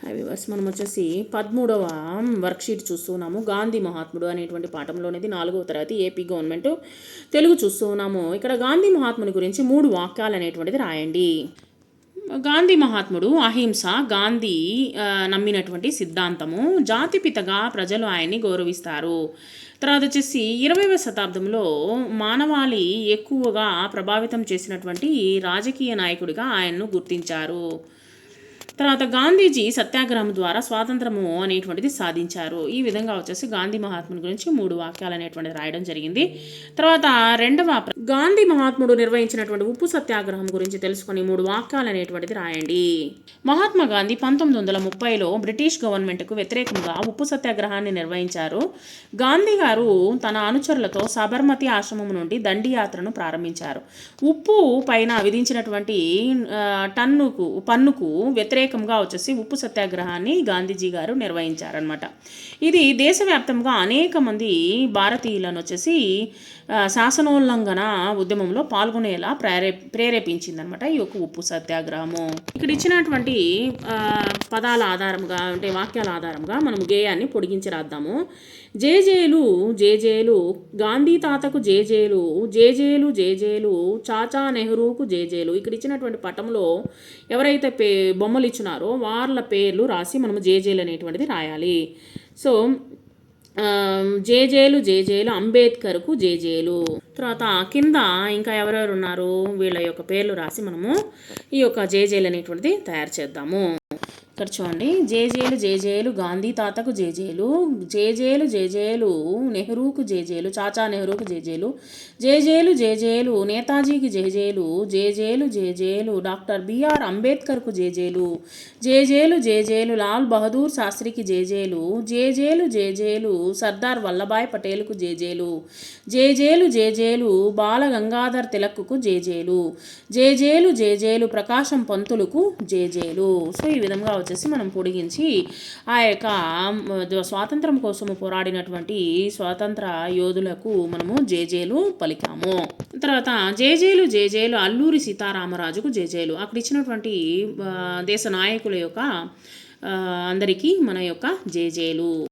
High viewers మనం వచ్చేసి పదమూడవ వర్క్షీట్ చూస్తున్నాము. గాంధీ మహాత్ముడు అనేటువంటి పాఠంలోనిది నాలుగవ తరగతి ఏపీ గవర్నమెంట్ తెలుగు చూస్తున్నాము. ఇక్కడ గాంధీ మహాత్ముని గురించి మూడు వాక్యాలు అనేటువంటిది రాయండి. గాంధీ మహాత్ముడు అహింస గాంధీ నమ్మినటువంటి సిద్ధాంతము జాతిపితగా ప్రజలు ఆయన్ని గౌరవిస్తారు. తర్వాత వచ్చేసి ఇరవైవ శతాబ్దంలో మానవాళి ఎక్కువగా ప్రభావితం చేసినటువంటి రాజకీయ నాయకుడిగా ఆయన్ను గుర్తించారు. తర్వాత గాంధీజీ సత్యాగ్రహం ద్వారా స్వాతంత్రము అనేటువంటిది సాధించారు. ఈ విధంగా వచ్చేసి గాంధీ మహాత్ముని గురించి మూడు వాక్యాలు అనేటువంటిది రాయడం జరిగింది. తర్వాత రెండవ గాంధీ మహాత్ముడు నిర్వహించినటువంటి ఉప్పు సత్యాగ్రహం గురించి తెలుసుకుని మూడు వాక్యాలు అనేటువంటిది రాయండి. మహాత్మా గాంధీ పంతొమ్మిది వందల ముప్పైలో బ్రిటిష్ గవర్నమెంట్కు వ్యతిరేకంగా ఉప్పు సత్యాగ్రహాన్ని నిర్వహించారు. గాంధీ గారు తన అనుచరులతో సబర్మతి ఆశ్రమం నుండి దండి యాత్రను ప్రారంభించారు. ఉప్పు పైన విధించినటువంటి టన్నుకు పన్నుకు వ్యతిరేకంగా వచ్చేసి ఉప్పు సత్యాగ్రహాన్ని గాంధీజీ గారు నిర్వహించారనమాట ఇది దేశవ్యాప్తంగా అనేక మంది భారతీయులను వచ్చేసి శాసనోల్లంఘన ఉద్యమంలో పాల్గొనేలా ప్రేరే ప్రేరేపించిందనమాట ఈ యొక్క ఉప్పు సత్యాగ్రహము. ఇక్కడ ఇచ్చినటువంటి పదాల ఆధారంగా అంటే వాక్యాల ఆధారంగా మనం గేయాన్ని పొడిగించి రాద్దాము. జేజేలు జేజేలు గాంధీ తాతకు జేజేలు జేజేలు జేజేలు చాచా నెహ్రూకు జేజేలు ఇక్కడ ఇచ్చినటువంటి పటంలో ఎవరైతే పే బొమ్మలు ఇచ్చినారో వాళ్ళ పేర్లు రాసి మనము జేజేలు అనేటువంటిది రాయాలి. సో జేజేలు జేజేలు అంబేద్కర్కు జేజేలు తర్వాత కింద ఇంకా ఎవరెవరు ఉన్నారు? వీళ్ళ యొక్క పేర్లు రాసి మనము ఈ యొక్క జేజేలు అనేటువంటిది తయారు చేద్దాము. ఇక్కడ చూడండి జేజేలు జేజేలు గాంధీ తాతకు జేజేలు జేజేలు జేజేలు నెహ్రూకు జేజేలు చాచా నెహ్రూకు జేజేలు జేజేలు జేజేలు నేతాజీకి జేజేలు జేజేలు జేజేలు డాక్టర్ బిఆర్ అంబేద్కర్కు జేజేలు జేజేలు జేజేలు లాల్ బహదూర్ శాస్త్రికి జేజేలు జేజేలు జేజేలు సర్దార్ వల్లభాయ్ పటేల్కు జేజేలు జేజేలు జేజేలు బాల గంగాధర్ తిలక్కు జేజేలు జేజేలు జేజేలు ప్రకాశం పంతులకు జేజేలు సో ఈ విధంగా వచ్చేసి మనం పొడిగించి ఆ యొక్క స్వాతంత్రం కోసం పోరాడినటువంటి స్వాతంత్ర యోధులకు మనము జేజేలు పలికాము. తర్వాత జేజేలు జేజేలు అల్లూరి సీతారామరాజుకు జేజేలు అక్కడ ఇచ్చినటువంటి దేశ నాయకుల యొక్క అందరికీ మన యొక్క జేజేలు